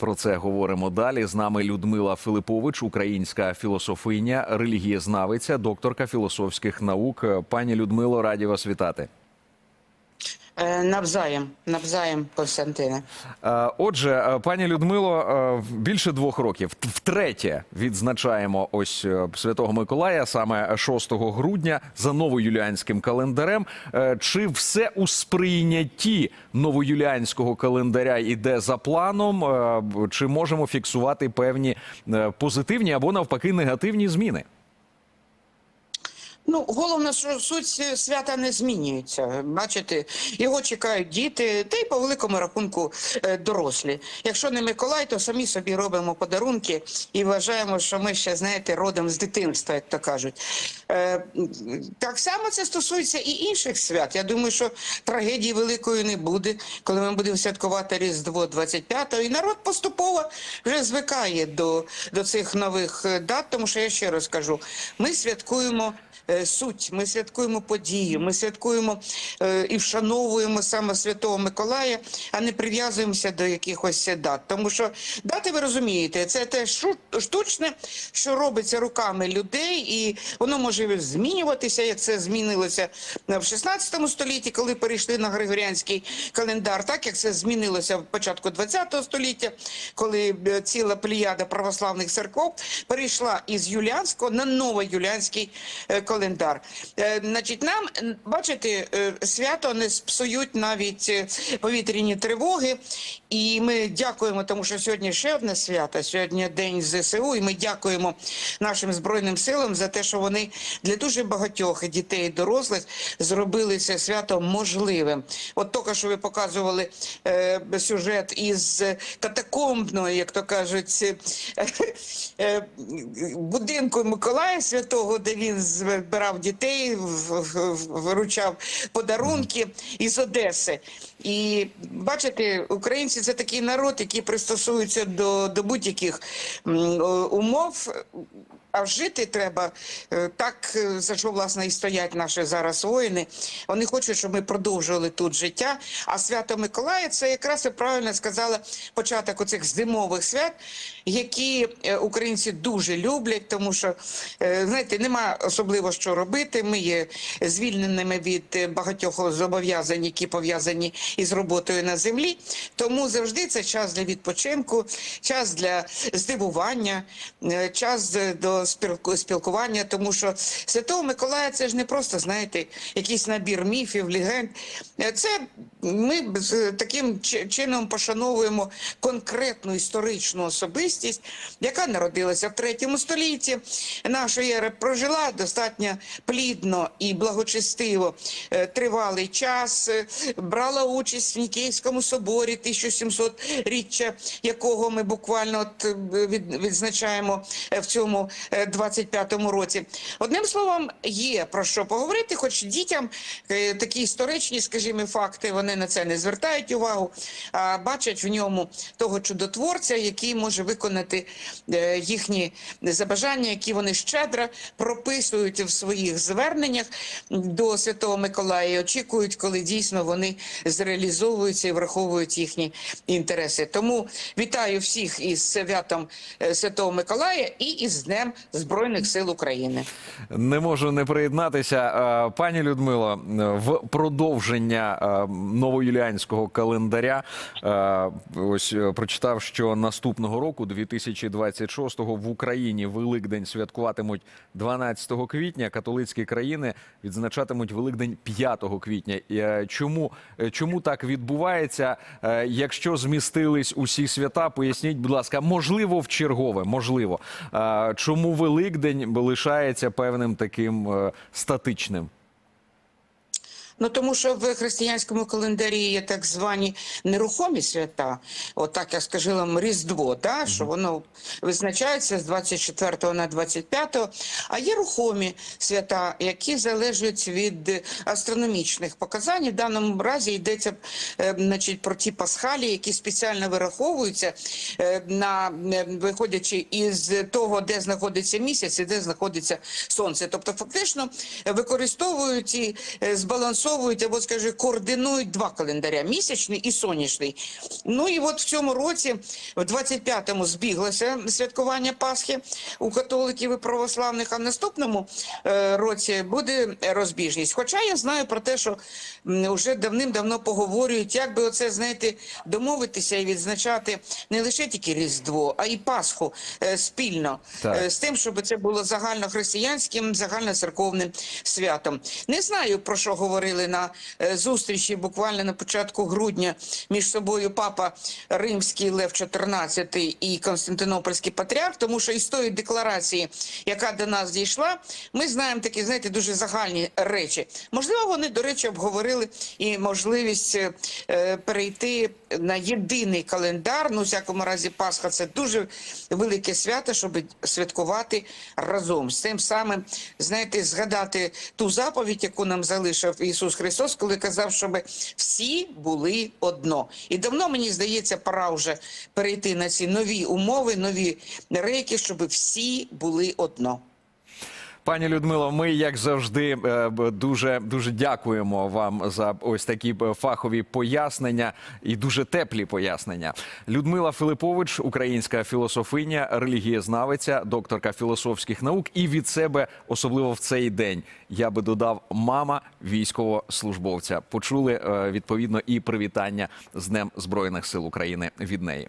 Про це говоримо далі. З нами Людмила Филипович, українська філософиня, релігієзнавиця, докторка філософських наук. Пані Людмило, раді вас вітати. Е, Навзаєм, навзаєм, Константине. Е, Отже, е, пані Людмило, більше двох років втретє відзначаємо ось Святого Миколая, саме 6 грудня, за новоюліанським календарем. Чи все у сприйнятті новоюліанського календаря йде за планом? Чи можемо фіксувати певні позитивні або навпаки негативні зміни? Ну, головне, що суть свята не змінюється. Бачите, його чекають діти, та й по великому рахунку е, дорослі. Якщо не Миколай, то самі собі робимо подарунки і вважаємо, що ми ще, знаєте, родом з дитинства, як то кажуть. Е, Так само це стосується і інших свят. Я думаю, що трагедії великої не буде, коли ми будемо святкувати Різдво 25-го. І народ поступово вже звикає до, до цих нових е, дат, тому що я ще раз кажу, ми святкуємо суть, ми святкуємо подію, ми святкуємо е, і вшановуємо саме Святого Миколая, а не прив'язуємося до якихось дат. Тому що дати, ви розумієте, це те штучне, що робиться руками людей, і воно може змінюватися, як це змінилося в 16 столітті, коли перейшли на Григоріанський календар, так як це змінилося в початку 20 століття, коли е, ціла плеяда православних церков перейшла із юліанського на новоюліанський е, календар. Е, Значить, нам бачите, е, свято не псують навіть е, повітряні тривоги. І ми дякуємо, тому що сьогодні ще одне свято. Сьогодні день ЗСУ. І ми дякуємо нашим збройним силам за те, що вони для дуже багатьох дітей і дорослих зробили це свято можливим. От тільки що ви показували е, сюжет із катакомбної, як то кажуть, е, е, будинку Миколая Святого, де він збирав дітей, виручав подарунки із Одеси. І бачите, українці це такий народ, який пристосується до, до будь-яких умов. А жити треба е, так, е, за що власне і стоять наші зараз воїни. Вони хочуть, щоб ми продовжували тут життя. А свято Миколая це якраз ви правильно сказала початок оцих зимових свят, які е, українці дуже люблять, тому що знаєте, нема особливо що робити. Ми є звільненими від багатьох зобов'язань, які пов'язані із роботою на землі. Тому завжди це час для відпочинку, час для здивування, час до спілкування. Тому що Святого Миколая це ж не просто знаєте, якийсь набір міфів, легенд. Це ми з таким чином пошановуємо конкретну історичну особистість, яка народилася в третьому столітті нашої ери, прожила достатньо плідно і благочестиво е, тривалий час, е, брала участь в Нікейському соборі 1700-річчя, якого ми буквально от е, відзначаємо е, в цьому е, 25-му році. Одним словом, є про що поговорити, хоч дітям е, такі історичні, скажімо, факти вони на це не звертають увагу, а бачать в ньому того чудотворця, який може виконати е, їхні забажання, які вони щедро прописують в своїх зверненнях до Святого Миколая. і Очікують, коли дійсно вони зреалізовуються і враховують їхні інтереси. Тому вітаю всіх із святом е, Святого Миколая і із Днем Збройних сил України. Не можу не приєднатися. Е, Пані Людмило, е, в продовження новоюліанського календаря, е, ось е, прочитав, що наступного року, 2026-го, в Україні Великдень святкуватимуть 12 квітня. Католицькі країни відзначатимуть Великдень 5 квітня. Е, Чому, чому так відбувається? Якщо змістились усі свята, поясніть, будь ласка, можливо, в чергове, можливо. Чому Великдень лишається певним таким статичним? Ну тому що в християнському календарі є так звані нерухомі свята, от так як скажи вам Різдво, да? що воно визначається з 24 на 25, а є рухомі свята, які залежать від астрономічних показань. В даному разі йдеться е, значить, про ті пасхалі, які спеціально вираховуються е, на е, виходячи із того, де знаходиться місяць і де знаходиться сонце. Тобто, фактично використовують і збалансовані застосовують або, скажімо, координують два календаря місячний і сонячний. Ну і от в цьому році, в 25-му, збіглося святкування Пасхи у католиків і православних, а в наступному е, році буде розбіжність. Хоча я знаю про те, що вже давним-давно поговорюють, як би оце, знаєте, домовитися і відзначати не лише тільки Різдво, а й Пасху е, спільно Так. е, з тим, щоб це було загальнохристиянським, загальноцерковним святом. Не знаю про що говорили на е, зустрічі буквально на початку грудня між собою папа Римський Лев XIV і Константинопольський патріарх, тому що із тої декларації, яка до нас дійшла, ми знаємо такі, знаєте, дуже загальні речі. Можливо, вони, до речі, обговорили і можливість е, перейти на єдиний календар. Ну, у всякому разі, Пасха це дуже велике свято, щоб святкувати разом. З тим самим, знаєте, згадати ту заповідь, яку нам залишив Ісус Христос, коли казав, щоб всі були одно. І давно мені здається, пора вже перейти на ці нові умови, нові рейки, щоб всі були одно. Пані Людмило, ми як завжди е, дуже дуже дякуємо вам за ось такі фахові пояснення і дуже теплі пояснення. Людмила Филипович, українська філософиня, релігієзнавиця, докторка філософських наук, і від себе, особливо в цей день, я би додав мама військовослужбовця. Почули е, відповідно і привітання з Днем Збройних сил України від неї.